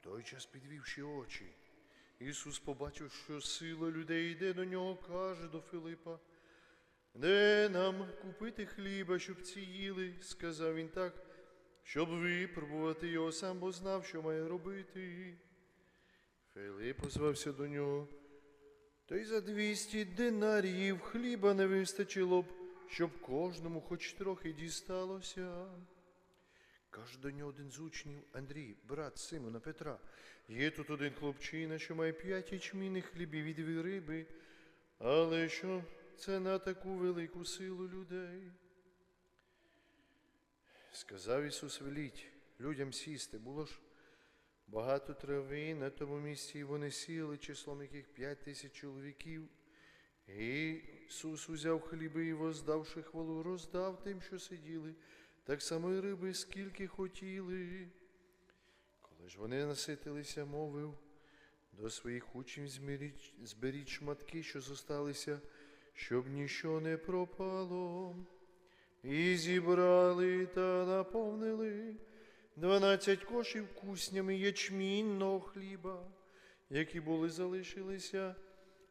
той час, підвівши очі, Ісус побачив, що сила людей йде до нього, каже до Филипа. Де нам купити хліба, щоб ці їли? Сказав він так, щоб випробувати його сам, бо знав, що має робити. Филип озвався до нього. То й за двісті динаріїв хліба не вистачило б, щоб кожному хоч трохи дісталося. Каже до нього один з учнів, Андрій, брат Симона Петра, є тут один хлопчина, що має п'ять ячмінних хлібів і дві риби, але що це на таку велику силу людей? Сказав Ісус веліть людям сісти, було ж багато трави на тому місці, і вони сіли, числом яких п'ять тисяч чоловіків. І Ісус узяв хліби і, воздавши хвалу, роздав тим, що сиділи, так само й риби, скільки хотіли. Коли ж вони наситилися, мовив до своїх учнів зміріть, зберіть шматки, що зосталися, щоб ніщо не пропало. І зібрали та наповнили дванадцять кошів куснями ячмінного хліба, які були залишилися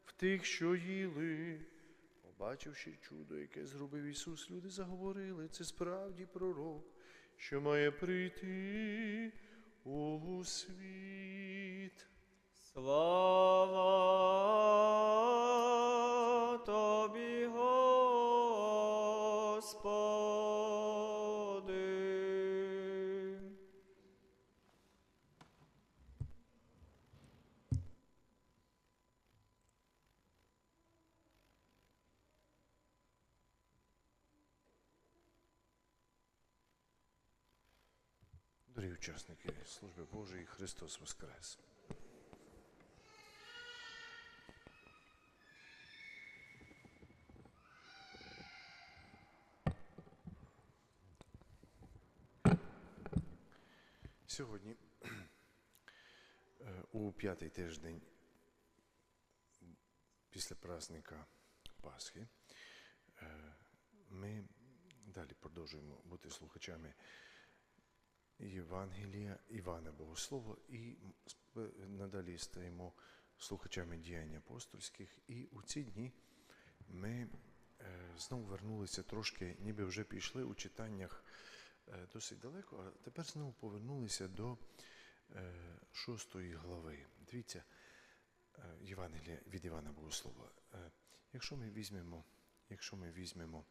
в тих, що їли. Побачивши чудо, яке зробив Ісус, люди заговорили, це справді пророк, що має прийти у світ. Слава тобі, Господи. Дорогі учасники служби Божої, Христос Воскрес! Сьогодні, е, у п'ятий тиждень після праздника Пасхи, е, ми далі продовжуємо бути слухачами Євангелія Івана Богослова і надалі стаємо слухачами діянь апостольських. І у ці дні ми е, знову вернулися трошки, ніби вже пішли у читаннях е, досить далеко, а тепер знову повернулися до е, шостої глави. Дивіться, е, Євангелія від Івана Богослова. Е, Якщо ми візьмемо, якщо ми візьмемо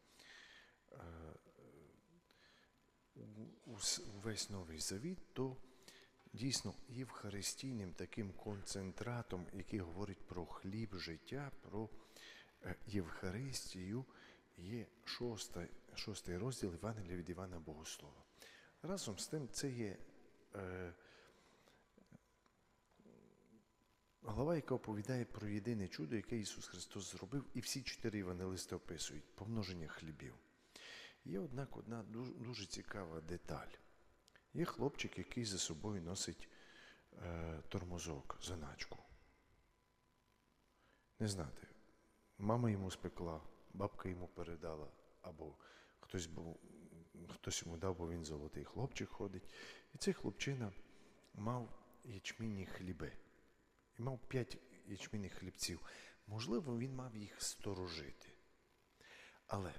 увесь новий завіт, то дійсно євхаристійним таким концентратом, який говорить про хліб життя, про е, Євхаристію, є шоста, шостий розділ Євангелія від Івана Богослова. Разом з тим, це є е, глава, яка оповідає про єдине чудо, яке Ісус Христос зробив, і всі чотири євангелисти описують помноження хлібів. Є, однак, одна дуже, цікава деталь. Є хлопчик, який за собою носить е, тормозок, заначку. Не знати, мама йому спекла, бабка йому передала, або хтось, був, хтось йому дав, бо він золотий хлопчик ходить. І цей хлопчина мав ячмінні хліби. І мав п'ять ячмінних хлібців. Можливо, він мав їх сторожити. Але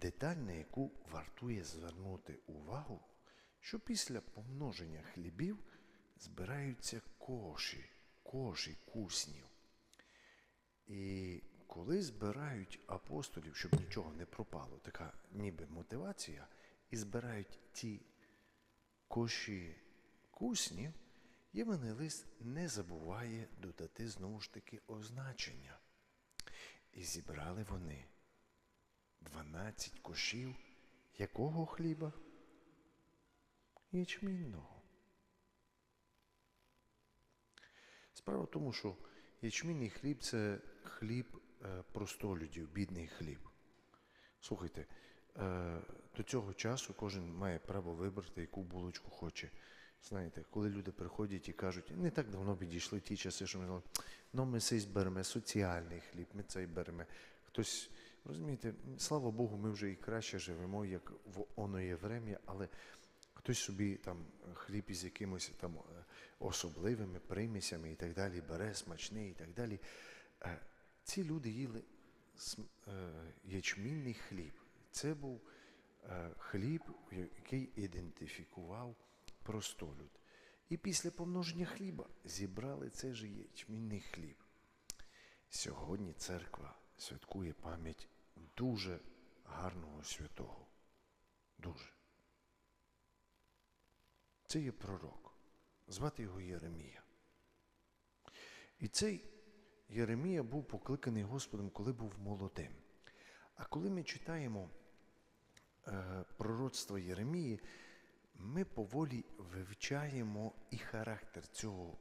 деталь, на яку вартує звернути увагу, що після помноження хлібів збираються коші, коші куснів. І коли збирають апостолів, щоб нічого не пропало, така ніби мотивація, і збирають ті коші куснів, Євангелист не забуває додати знову ж таки означення. І зібрали вони 12 кошів якого хліба? Ячмінного. Справа в тому, що ячмінний хліб це хліб е, простолюдів, бідний хліб. Слухайте, е, до цього часу кожен має право вибрати, яку булочку хоче. Знаєте, коли люди приходять і кажуть, не так давно підійшли ті часи, що ми ну ми цей беремо соціальний хліб, ми цей беремо. Хтось, розумієте, слава Богу, ми вже і краще живемо, як в оно є врем'я, але хтось собі там хліб із якимось там е, особливими примісями і так далі, бере смачний і так далі. Е, Ці люди їли е, ячмінний хліб. Це був е, хліб, який ідентифікував простолюд. І після помноження хліба зібрали цей же ячмінний хліб. Сьогодні церква святкує пам'ять дуже гарного святого. Дуже. Це є пророк. Звати його Єремія. І цей Єремія був покликаний Господом, коли був молодим. А коли ми читаємо е, пророцтво Єремії, ми поволі вивчаємо і характер цього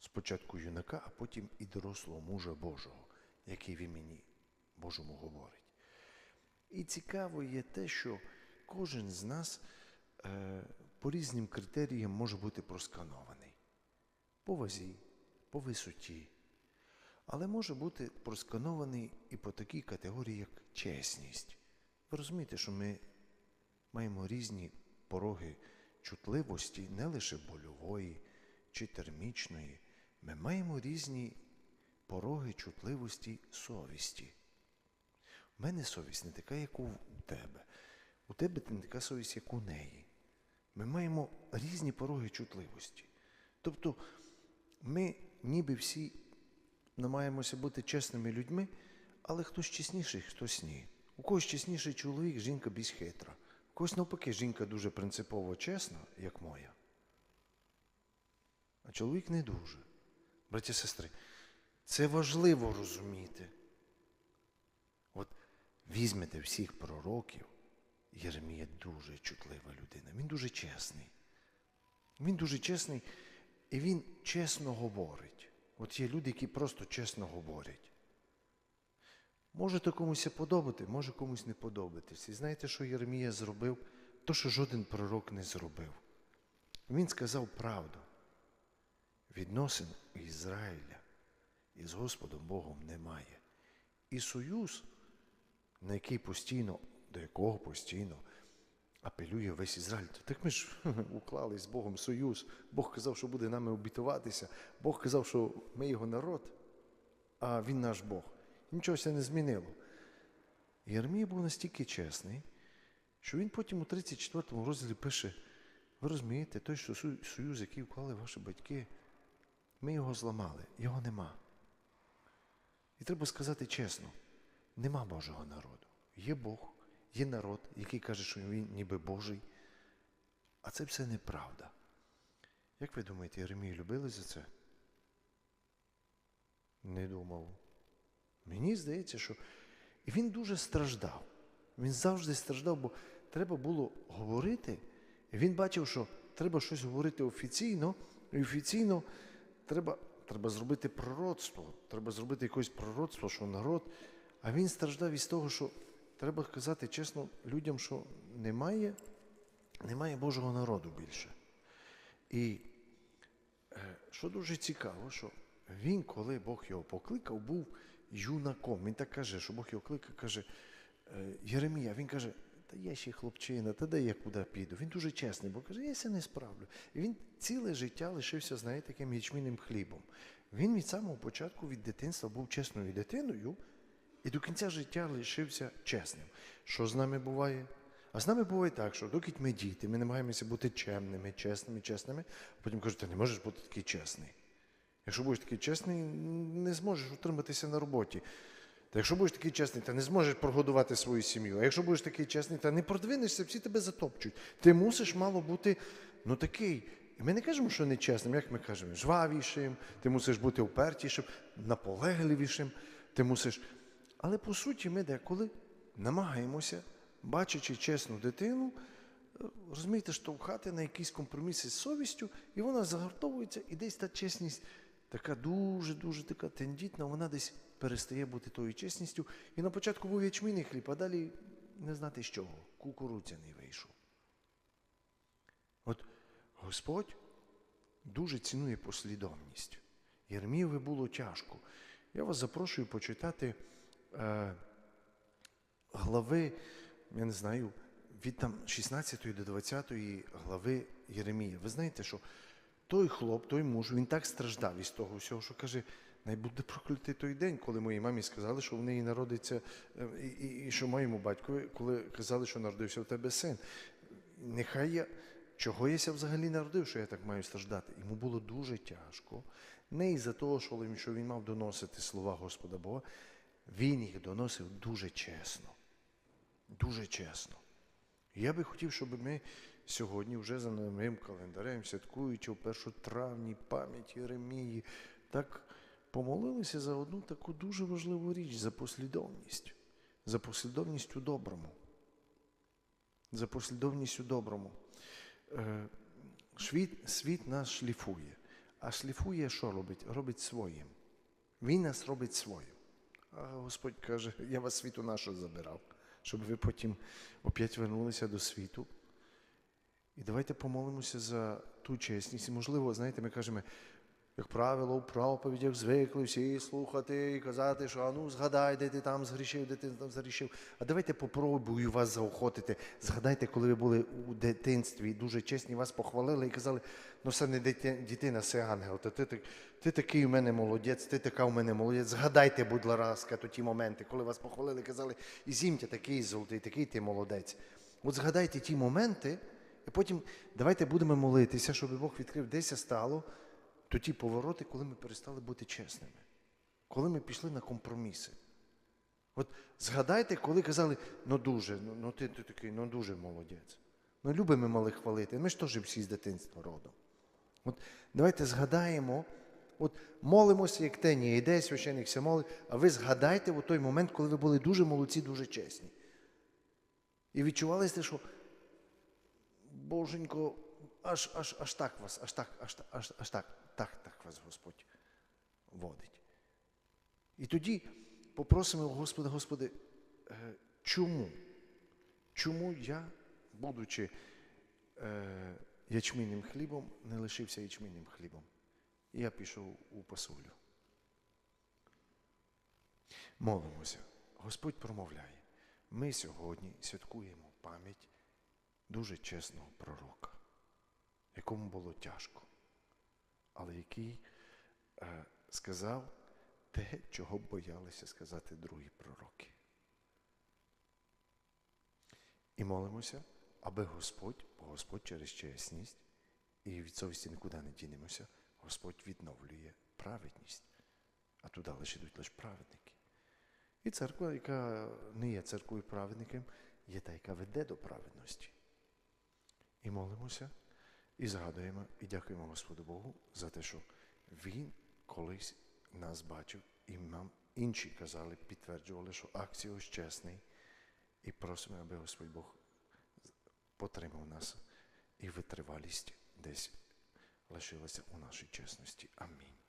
спочатку юнака, а потім і дорослого мужа Божого, який в імені Божому говорить. І цікаво є те, що кожен з нас е, по різним критеріям може бути просканований. По вазі, по висоті. Але може бути просканований і по такій категорії, як чесність. Ви розумієте, що ми маємо різні пороги чутливості, не лише больової чи термічної. Ми маємо різні пороги чутливості совісті. У мене совість не така, як у тебе. У тебе не така совість, як у неї. Ми маємо різні пороги чутливості. Тобто ми ніби всі намагаємося бути чесними людьми, але хтось чесніший, хтось ні. У когось чесніший чоловік, жінка більш хитра. У когось навпаки, жінка дуже принципово чесна, як моя. А чоловік не дуже. Браті і сестри, це важливо розуміти. Візьмете всіх пророків, Єремія дуже чутлива людина. Він дуже чесний. Він дуже чесний і він чесно говорить. От є люди, які просто чесно говорять. Може то комусь подобати, може комусь не подобатися. І знаєте, що Єремія зробив? То, що жоден пророк не зробив. Він сказав правду. Відносин Ізраїля із Господом Богом немає. І союз, на який постійно, до якого постійно апелює весь Ізраїль. Так ми ж уклали з Богом союз. Бог казав, що буде нами обітуватися. Бог казав, що ми його народ, а він наш Бог. Нічого це не змінило. Єрмія був настільки чесний, що він потім у 34 розділі пише: ви розумієте, той що союз, який вклали ваші батьки, ми його зламали, його нема. І треба сказати чесно: нема Божого народу. Є Бог, є народ, який каже, що він ніби Божий. А це все неправда. Як ви думаєте, Єремію любили за це? Не думав. Мені здається, що і він дуже страждав. Він завжди страждав, бо треба було говорити. І він бачив, що треба щось говорити офіційно, і офіційно треба, треба зробити пророцтво, треба зробити якесь пророцтво, що народ. А він страждав із того, що треба сказати чесно людям, що немає, немає Божого народу більше. І е, що дуже цікаво, що він, коли Бог його покликав, був юнаком. Він так каже, що Бог його кликав, каже, е, Єремія, він каже, та я ще хлопчина, та де я куди піду. Він дуже чесний, бо каже, я ся не справлю. І він ціле життя лишився, знаєте, таким ячмінним хлібом. Він від самого початку від дитинства був чесною дитиною і до кінця життя лишився чесним. Що з нами буває? А з нами буває так, що доки ми діти, ми намагаємося бути чемними, чесними, чесними, а потім кажуть, ти не можеш бути такий чесний. Якщо будеш такий чесний, не зможеш утриматися на роботі. Та якщо будеш такий чесний, ти не зможеш прогодувати свою сім'ю. А якщо будеш такий чесний, та не продвинешся, всі тебе затопчуть. Ти мусиш мало бути ну такий. І ми не кажемо, що нечесним, як ми кажемо, жвавішим, ти мусиш бути упертішим, наполегливішим, ти мусиш. Але по суті, ми деколи намагаємося, бачачи чесну дитину, е, розумієте, штовхати на якісь компроміси з совістю, і вона загартовується, і десь та чесність така дуже-дуже така тендітна, вона десь перестає бути тою чесністю. І на початку був ячмінний хліб, а далі не знати з чого, кукурудзяний вийшов. От Господь дуже цінує послідовність. Єрмієві було тяжко. Я вас запрошую почитати е, глави, я не знаю, від там 16 до 20 глави Єремія. Ви знаєте, що той хлоп, той муж, він так страждав із того всього, що каже, най буде проклятий той день, коли моїй мамі сказали, що в неї народиться, е, і, і, і що моєму батькові, коли казали, що народився в тебе син. Нехай я, чого я взагалі народив, що я так маю страждати? Йому було дуже тяжко. Не із-за того, що він мав доносити слова Господа Бога, він їх доносив дуже чесно. Дуже чесно. Я би хотів, щоб ми сьогодні, вже за новим календарем, святкуючи в 1 травні пам'ять Єремії, так помолилися за одну таку дуже важливу річ, за послідовність, за послідовність у доброму. За послідовність у доброму. Е, Світ, світ нас шліфує. А шліфує, що робить? Робить своїм. Він нас робить своїм. А Господь каже, я вас світу нашого забирав, щоб ви потім опять вернулися до світу. І давайте помолимося за ту чесність. І, можливо, знаєте, ми кажемо, як правило, у проповідях звикли всі слухати і казати, що а ну згадай, де ти там згрішив, де ти там згрішив. А давайте попробую вас заохотити. Згадайте, коли ви були у дитинстві дуже чесні, вас похвалили і казали, ну це не дитина, це ангел. Ти, так- ти такий у мене молодець, ти така у мене молодець. Згадайте, будь ласка, то ті моменти, коли вас похвалили, казали, і зімтя такий золотий, такий ти молодець. От згадайте ті моменти, і потім давайте будемо молитися, щоб Бог відкрив, десь стало то ті повороти, коли ми перестали бути чесними, коли ми пішли на компроміси. От згадайте, коли казали, ну дуже, ну, ну ти, ти такий, ну дуже молодець. Ну любимо малих хвалити. Ми ж теж всі з дитинства родом. От давайте згадаємо, от молимося, як тені, йде священник ся молить, а ви згадайте у той момент, коли ви були дуже молодці, дуже чесні. І відчували, що Боженько, аж, аж, аж так вас, аж так, аж, аж, аж так, так, так вас Господь водить. І тоді попросимо Господа, Господи, е, чому? Чому я, будучи е, ячмінним хлібом, не лишився ячмінним хлібом? І я пішов у посолю. Молимося. Господь промовляє. Ми сьогодні святкуємо пам'ять дуже чесного пророка, якому було тяжко, але який е, сказав те, чого боялися сказати другі пророки. І молимося, аби Господь, бо Господь через чесність, і від совісті нікуди не дінемося, Господь відновлює праведність, а туди лише йдуть лише праведники. І церква, яка не є церквою праведником, є та, яка веде до праведності. І молимося, і згадуємо, і дякуємо Господу Богу за те, що Він колись нас бачив, і нам інші казали, підтверджували, що акція чесний, і просимо, аби Господь Бог потримав нас і витривалість десь лишилася у нашій чесності. Амінь.